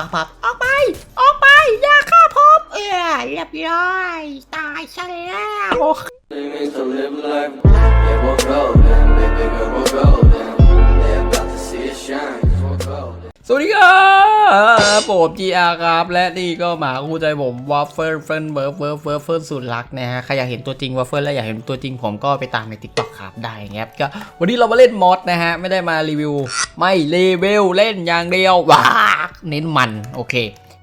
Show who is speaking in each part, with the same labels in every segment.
Speaker 1: ปักปักออกไป ออกไป อย่าฆ่าผมเออเรียบร้อยตายซะแล้ว
Speaker 2: Things to live life. Yeah, we're golden, baby girl, we're golden. They're about to see us shine, 'cause we're golden.
Speaker 3: สวัสดีครับผม GR ครับและนี่ก็หมาคู่ใจผมวอฟเฟิลเฟิลเวิร์ฟเวิร์ฟเวิร์ฟเฟิลสุดรักนะฮะใครอยากเห็นตัวจริงวอฟเฟิลและอยากเห็นตัวจริงผมก็ไปตามใน TikTok ครับได้ครับก็วันนี้เรามาเล่นมอดนะฮะ ไม่ได้มารีวิว ไม่รีวิวเล่นอย่างเดียวว้าเน้นมันโอเค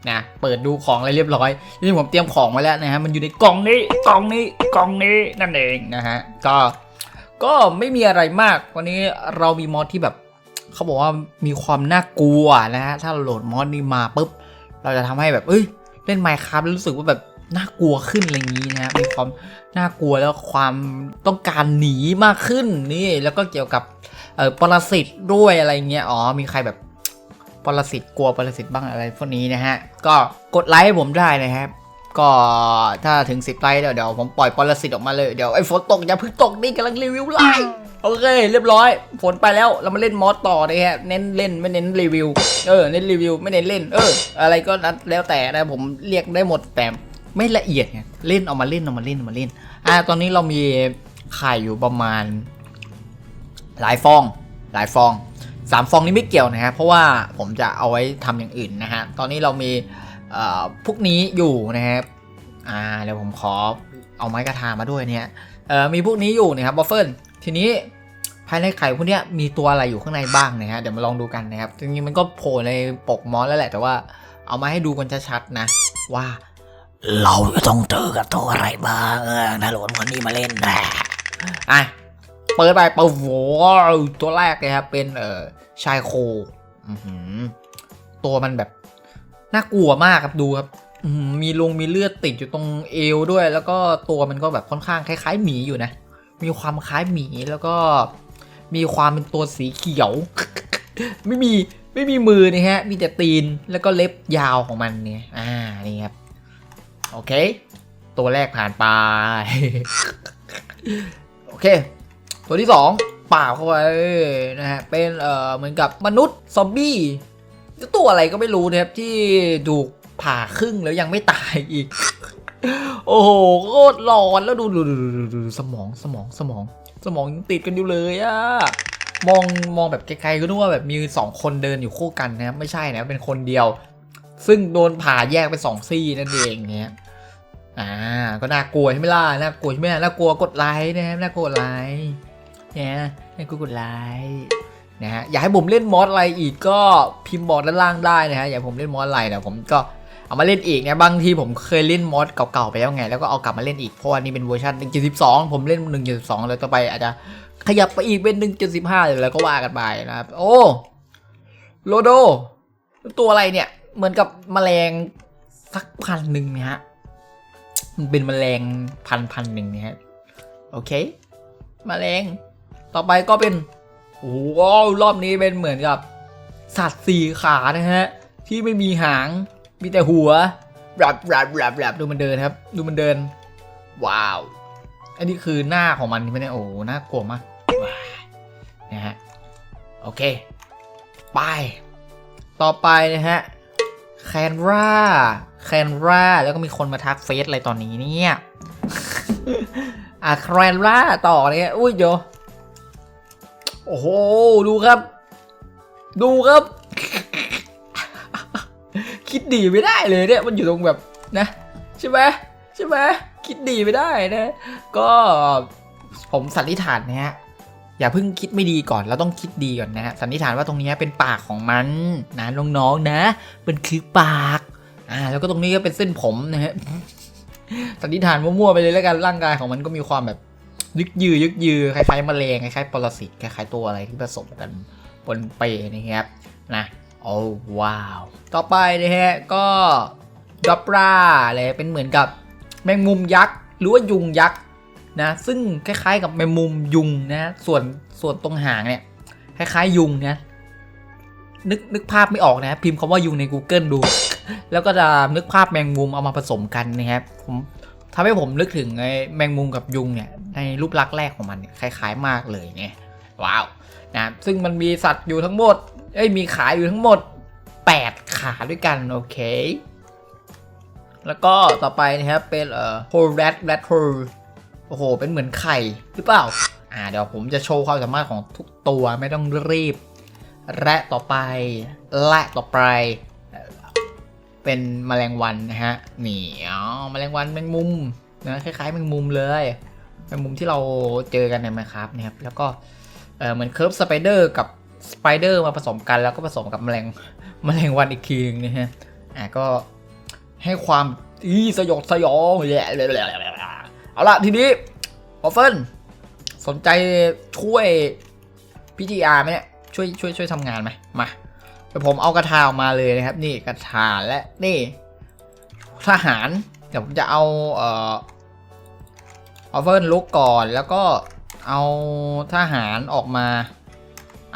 Speaker 3: นะเปิดดูของอะไรเรียบร้อยนี่ผมเตรียมของมาแล้วนะฮะมันอยู่ในกล่องนี้กล่องนี้กล่องนี้นั่นเองนะฮะก็ก็ไม่มีอะไรมากวันนี้เรามีมอดที่แบบ เขาบอกว่ามีความน่ากลัวนะฮะถ้าเราโหลดมอดนี้มาปุ๊บ เราจะทำให้แบบเอ้ยเล่นไมค์ครับรู้สึกว่าแบบน่ากลัวขึ้นอะไรอย่างนี้นะฮะมีความน่ากลัวแล้วความต้องการหนีมากขึ้นนี่แล้วก็เกี่ยวกับเออปรสิตด้วยอะไรเงี้ยอ๋อมีใครแบบปรสิตกลัวปรสิตบ้างอะไรพวกนี้นะฮะก็กดไลค์ให้ผมได้นะครับก็ถ้าถึง10ไลค์เดี๋ยวเดี๋ยวผมปล่อยปรสิตออกมาเลย เดี๋ยวไอ้ฝนตกอย่าเพิ่งตกนี่กำลังรีวิวไลฟ์ โอเค เรียบร้อย ฝนไปแล้วเรามาเล่นมอสต่อนะฮะเน้นเล่นไม่เน้นรีวิว เออเน้นรีวิวไม่เน้นเล่น เออ อะไรก็นัดแล้วแต่นะผมเรียกได้หมดแต่ไม่ละเอียดไงเล่นเอามาเล่นเอามาเล่นเอามาเล่น อ่า ตอนนี้เรามีไข่อยู่ประมาณ หลายฟอง หลายฟองสามฟองนี้ไม่เกี่ยวนะฮะเพราะว่าผมจะเอาไว้ทำอย่างอื่นนะฮะตอนนี้เรามีเอ่อพวกนี้อยู่นะครับอ่าเดี๋ยวผมขอเอาไม้กระทามาด้วยเนี่ยเอ่อมีพวกนี้อยู่นะครับบัฟเฟิล ทีนี้ภายในไข่พวกนี้มีตัวอะไรอยู่ข้างในบ้างนะฮะเดี๋ยวมาลองดูกันนะครับจริงๆมันก็โผล่ในปกมอสแล้วแหละ แต่ว่าเอามาให้ดูกันชัดๆนะ ว่า
Speaker 1: เราจะต้องเจอกับตัวอะไรบ้างเออถ้าโหลดวันนี้มาเล่นนะ
Speaker 3: อะเปิดไปปะโวตัวแรกเลยครับเป็นเอ่อชายโคตัวมันแบบน่ากลัวมากครับดูครับมีลงมีเลือดติดอยู่ตรงเอวด้วย แล้วก็ตัวมันก็แบบค่อนข้างคล้ายๆหมีอยู่นะ มีความคล้ายหมีแล้วก็มีความเป็นตัวสีเขียว ไม่มีไม่มีมือนี่ฮะ มีแต่ตีนแล้วก็เล็บยาวของมันเนี่ย อ่า นี่ครับ โอเค ตัวแรกผ่านไป โอเค ตัวที่สองป่าเข้าไปนะฮะ เป็น เอ่อ เหมือนกับมนุษย์ซอมบี้ตัวอะไรก็ไม่รู้นะครับที่ถูกผ่าครึ่งแล้วยังไม่ตายอีก โอ้โหโคตรหลอนแล้วดูดูดูดูดูดูสมองสมองสมอง สมองยังติดกันอยู่เลยอะมองมองแบบไกลๆก็นึกว่าแบบมีสองคนเดินอยู่คู่กันนะไม่ใช่นะเป็นคนเดียว ซึ่งโดนผ่าแยกเป็นสองซี่นั่นเองเนี่ยอ่าก็น่ากลัวใช่ไหมล่ะน่ากลัวใช่ไหมล่ะน่ากลัวกดไลค์นะครับน่ากลัวไลค์เนี่ยน่ากลัวกดไลค์นะฮะอยากให้ผมเล่นมอสอะไรอีกก็พิมพ์บอกด้านล่างได้นะฮะอยากให้ผมเล่นมอสอะไรเดี๋ยวผมก็ เอามาเล่นอีกนะบางทีผมเคยเล่นมอดเก่าๆไปแล้วไง แล้วก็เอากลับมาเล่นอีกเพราะว่านี่เป็นเวอร์ชัน1.12 ผมเล่น 1.12 แล้วต่อไปอาจจะขยับไปอีกเป็น 1.15หรืออะไรก็ว่ากันไปนะครับ โอ้โลโด ตัวอะไรเนี่ย เหมือนกับแมลงสักพันหนึ่งนะฮะมันเป็นแมลงพันพันหนึ่งนะฮะโอเคแมลงต่อไปก็เป็นโอ้โหรอบนี้เป็นเหมือนกับสัตว์สี่ขานะฮะที่ไม่มีหาง มีแต่หัวแรบแรบแรบแรบดูมันเดินครับ ดูมันเดิน ว้าว อันนี้คือหน้าของมันใช่ไหมเนี่ยโอ้โหน่ากลัวมากว้ายนะฮะโอเค ไป ต่อไปนะฮะแคนราแคนราแล้วก็มีคนมาทักเฟซอะไรตอนนี้เนี่ยอะแคนราต่อเนี่ยอุ้ยโยโอ้โห ดูครับ ดูครับ คิดดีไม่ได้เลยเนี่ยมันอยู่ตรงแบบนะใช่ไหมใช่ไหมคิดดีไม่ได้นะ ก็ผมสันนิษฐานนะฮะอย่าเพิ่งคิดไม่ดีก่อนเราต้องคิดดีก่อนนะฮะสันนิษฐานว่าตรงนี้เป็นปากของมันนะน้องๆนะเป็นคือปากอ่าแล้วก็ตรงนี้ก็เป็นเส้นผมนะฮะสันนิษฐานมั่วๆไปเลยแล้วกันร่างกายของมันก็มีความแบบยึกยือยึกยือคล้ายๆแมลงคล้ายๆปรสิตคล้ายๆตัวอะไรที่ผสมกันปนเปนะครับนะ โอ้ว้าว ต่อไปนะฮะก็ดับราเลยเป็นเหมือนกับแมงมุมยักษ์หรือว่ายุงยักษ์นะซึ่งคล้าย ๆ กับแมงมุมยุงนะส่วนส่วนตรงหางเนี่ยคล้ายๆยุงนะนึกนึกภาพไม่ออกนะพิมพ์คำว่ายุงใน Google ดู แล้วก็จะนึกภาพแมงมุมเอามาผสมกันนะครับผมทำให้ผมนึกถึงไอ้แมงมุมกับยุงเนี่ยในรูปลักษณ์แรกของมันเนี่ยคล้าย ๆ มากเลยเนี่ยว้าวนะซึ่งมันมีสัตว์อยู่ทั้งหมด เอ้ยมีขายอยู่ทั้งหมด 8 ขาด้วยกัน โอเค แล้วก็ต่อไปนะครับเป็นเอ่อโฮแรดแรดโฮโอ้โห เป็นเหมือนไข่หรือเปล่า อ่า เดี๋ยวผมจะโชว์ความสามารถของทุกตัวไม่ต้องรีบ และต่อไป และต่อไป เป็นแมลงวันนะฮะ นี่อ๋อแมลงวันแมงมุมนะคล้ายๆแมงมุมเลยแมงมุมที่เราเจอกันในไมครับนะครับ แล้วก็ เออเหมือนเคิร์ฟสไปเดอร์กับ สไปเดอร์มาผสมกันแล้วก็ผสมกับแมลงแมลงวันอีกทีนึงนะฮะอะก็ให้ความอีสยดสยองแหละเอาละทีนี้วอฟเฟิลสนใจช่วยพีจีอาร์ไหมเนี่ยช่วยช่วยช่วยทำงานไหมมาเดี๋ยวผมเอากระทาออกมาเลยนะครับ นี่กระทาและนี่ทหารเดี๋ยวผมจะเอาเอ่อเอาเฟิร์นลุกก่อนแล้วก็เอาทหารออกมา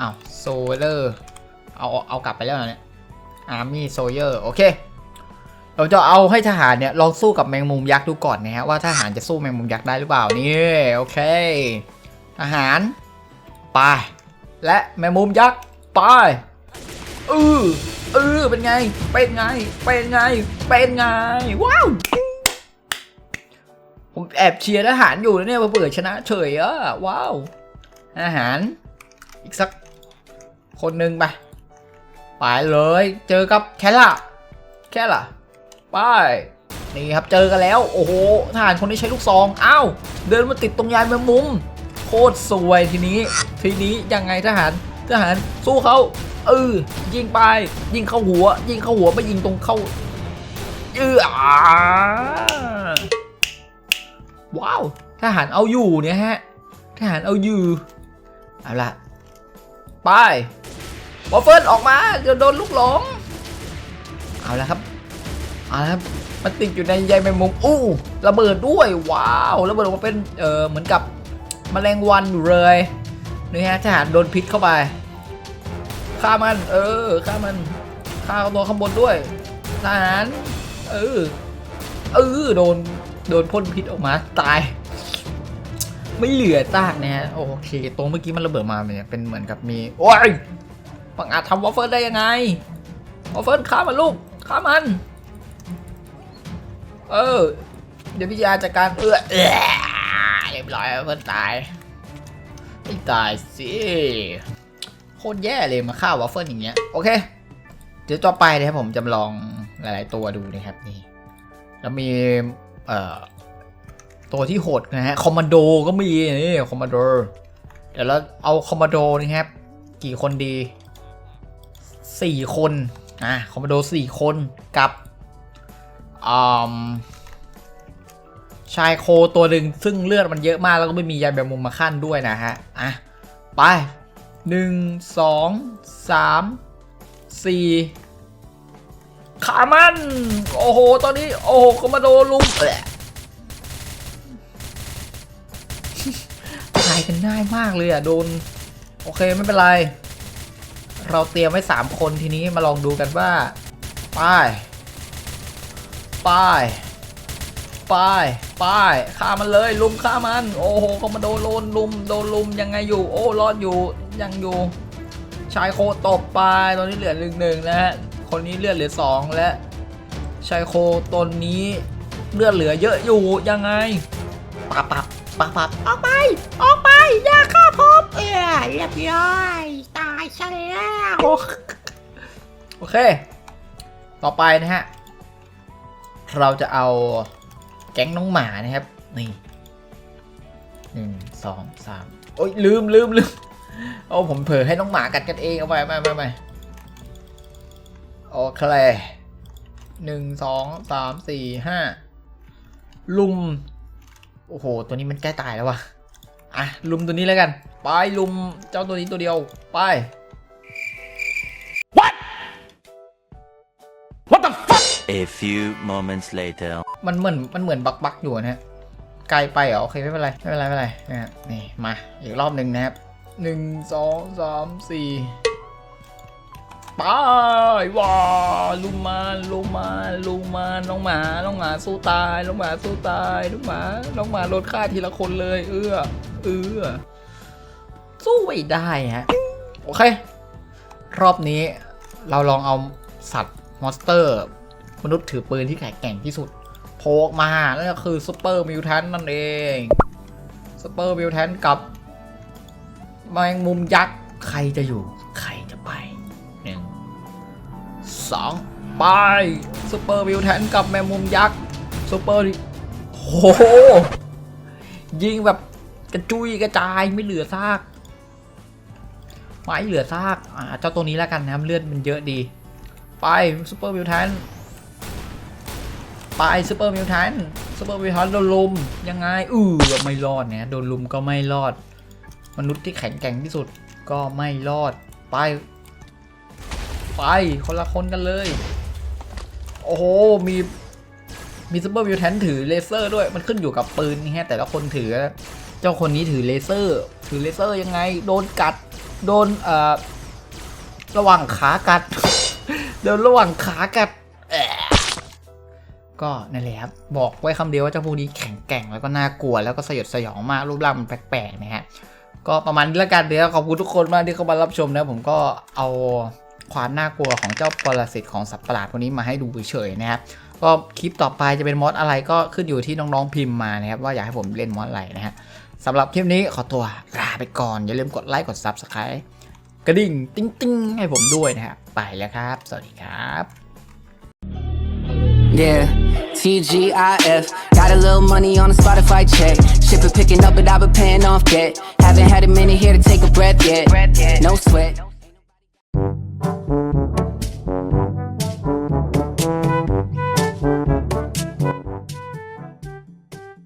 Speaker 3: อ้าวโซเลอร์เอาเอากลับไปแล้วเหรอเนี่ยอาร์มี่โซเยอร์โอเค เราจะเอาให้ทหารเนี่ยลองสู้กับแมงมุมยักษ์ดูก่อนนะฮะว่าทหารจะสู้แมงมุมยักษ์ได้หรือเปล่านี่โอเค ทหารไปและแมงมุมยักษ์ไปเออเออเป็นไง เป็นไง เป็นไง เป็นไง ว้าว ผมแอบเชียร์ทหารอยู่นะเนี่ยมาเปิดชนะเฉยอะว้าว อาหาร อีกสัก คนหนึ่งไป ไปเลย เจอกับแคล่ะ แค่ล่ะ ไป นี่ครับเจอกันแล้ว โอ้โห ทหารคนนี้ใช้ลูกซอง อ้าว เดินมาติดตรงยานแมงมุม โคตรสวยทีนี้ ทีนี้ยังไงทหาร ทหารสู้เขาเออยิงไป ยิงเข้าหัว ยิงเข้าหัวไม่ยิงตรงเข้าเอออ่าว้าว ทหารเอาอยู่เนี่ยฮะ ทหารเอาอยู่ เอาละไป วอฟเฟิลออกมาเดี๋ยวโดนลูกหลงเอาละครับเอาละครับมันติดอยู่ในใยแมงมุมอู้ระเบิดด้วยว้าวระเบิดออกมาเป็นเออเหมือนกับแมลงวันอยู่เลยนี่ฮะทหารโดนพิษเข้าไปฆ่ามัน เออฆ่ามันฆ่าตัวข้างบนด้วยทหารเออเออโดนโดนพ่นพิษออกมาตาย ไม่เหลือซากนะฮะโอเคตรงเมื่อกี้มันระเบิดมาเนี่ยเป็นเหมือนกับมีโอ้ย ปังอาจทำวอฟเฟิลได้ยังไงวอฟเฟิลฆ่ามันลูกฆ่ามัน เออ เดี๋ยวพิจารจัดการเออเอเรียบร้อยเพื่อนตายไม่ตายสิโคตรแย่เลยมาฆ่าวอฟเฟิลอย่างเงี้ยโอเค เดี๋ยวต่อไปนะครับผมจำลองหลาย ๆ ตัวดูนะครับนี่แล้วมีเอ่อตัวที่โหดนะฮะคอมมานโดก็มีนี่คอมมานโดเดี๋ยวเราเอาคอมมานโดนะครับกี่คนดี สี่คนอะคอมมานโดสี่คนกับชายโคตัวหนึ่งซึ่งเลือดมันเยอะมากแล้วก็ไม่มียาแบบมุมมาขั้นด้วยนะฮะ อะ ไปหนึ่งสองสามสี่ขามัน โอ้โห ตอนนี้ โอ้โหคอมมาโดลุมแหละตายกันง่ายมากเลยอะ โดน โอเค ไม่เป็นไร เราเตรียมไว้ 3 คนทีนี้มาลองดูกันว่า ป้าย ป้าย ป้าย ป้ายฆ่ามันเลยลุมฆ่ามัน โอ้โหคอมมานโดโดนลุมโดนลุมยังไงอยู่ โอ้รอดอยู่ยังอยู่ ชายโคตบไปตอนนี้เหลือหนึ่งหนึ่งนะฮะคนนี้เลือดเหลือสองและ ชายโคตนนี้เลือดเหลือเยอะอยู่ยังไงปับปับปับปับ
Speaker 1: ออกไป ออกไป อย่าฆ่าผมเออเรียบร้อยายซะแล้ว
Speaker 3: โอเค ต่อไปนะฮะ เราจะเอาแก๊งน้องหมานะครับ นี่หนึ่งสองสามโอ้ยลืมลืมลืมโอ้ผมเผลอให้น้องหมากัดกันเองเอาไปไปไปไปโอเคหนึ่งสองสามสี่ห้าลุม โอ้โห ตัวนี้มันใกล้ตายแล้ววะอะ ลุมตัวนี้แล้วกัน ไปลุมเจ้าตัวนี้ตัวเดียวไป
Speaker 4: A few moments later.
Speaker 3: มันเหมือนมันเหมือนบักบักอยู่นะฮะไกลไปเหรอโอเคไม่เป็นไรไม่เป็นไรไม่เป็นไรนะฮะนี่มาอีกรอบหนึ่งนะครับหนึ่งสองสามสี่ไปว้าลุมมาลุมมาลุมมาน้องหมาน้องหมาสู้ตายน้องหมาสู้ตายน้องหมาน้องหมาลดค่าทีละคนเลย เอื้อเอื้อ สู้ไม่ได้ฮะ โอเค รอบนี้เราลองเอาสัตว์มอนสเตอร์ มนุษย์ถือปืนที่แข็งแกร่งที่สุด โผล่มา นั่นก็คือซูเปอร์มิวแทนนั่นเองซูเปอร์มิวแทนกับแมงมุมยักษ์ ใครจะอยู่ ใครจะไปหนึ่งสองไปซูเปอร์มิวแทนกับแมงมุมยักษ์ซูเปอร์โอ้โหยิงแบบกระจุยกระจายไม่เหลือซาก ไม่เหลือซากอ่าเจ้าตัวนี้แล้วกันนะครับเลือดมันเยอะดี ไปซูเปอร์มิวแทนไปซูเปอร์มิวแทนซูเปอร์มิวแทนโดนลุมยังไงอือไม่รอดเนี่ยโดนลุมก็ไม่รอด มนุษย์ที่แข็งแกร่งที่สุดก็ไม่รอดไป ไปคนละคนกันเลย โอ้โหมีมีซูเปอร์มิวแทนถือเลเซอร์ด้วยมันขึ้นอยู่กับปืนนี่ฮะแต่ละคนถือ เจ้าคนนี้ถือเลเซอร์ ถือเลเซอร์ยังไง โดนกัด โดนเอ่อระหว่างขากัด โดนระหว่างขากัดก็นั่นแหละครับบอกไว้คำเดียวว่าเจ้าพวกนี้แข็งแกร่งแล้วก็น่ากลัวแล้วก็สยดสยองมากรูปร่างมันแปลกๆนะฮะก็ประมาณนี้ละกันเดี๋ยวขอบคุณทุกคนมากที่เข้ามารับชมนะผมก็เอาความน่ากลัวของเจ้าปรสิตของสัตว์ประหลาดพวกนี้มาให้ดูเฉยๆนะครับก็คลิปต่อไปจะเป็นมอสอะไรก็ขึ้นอยู่ที่น้องๆพิมพ์มานะครับว่าอยากให้ผมเล่นมอสอะไรนะฮะ สำหรับคลิปนี้ขอตัวลาไปก่อน อย่าลืมกดไลค์กด Subscribe กระดิ่ง ติ้งติ้งให้ผมด้วยนะครับไปแล้วครับ สวัสดีครับ
Speaker 5: Yeah, TGIF. Got a little money on a Spotify check. Shipper picking up, but I've been paying off debt. Haven't had a minute here to take a breath yet. No sweat.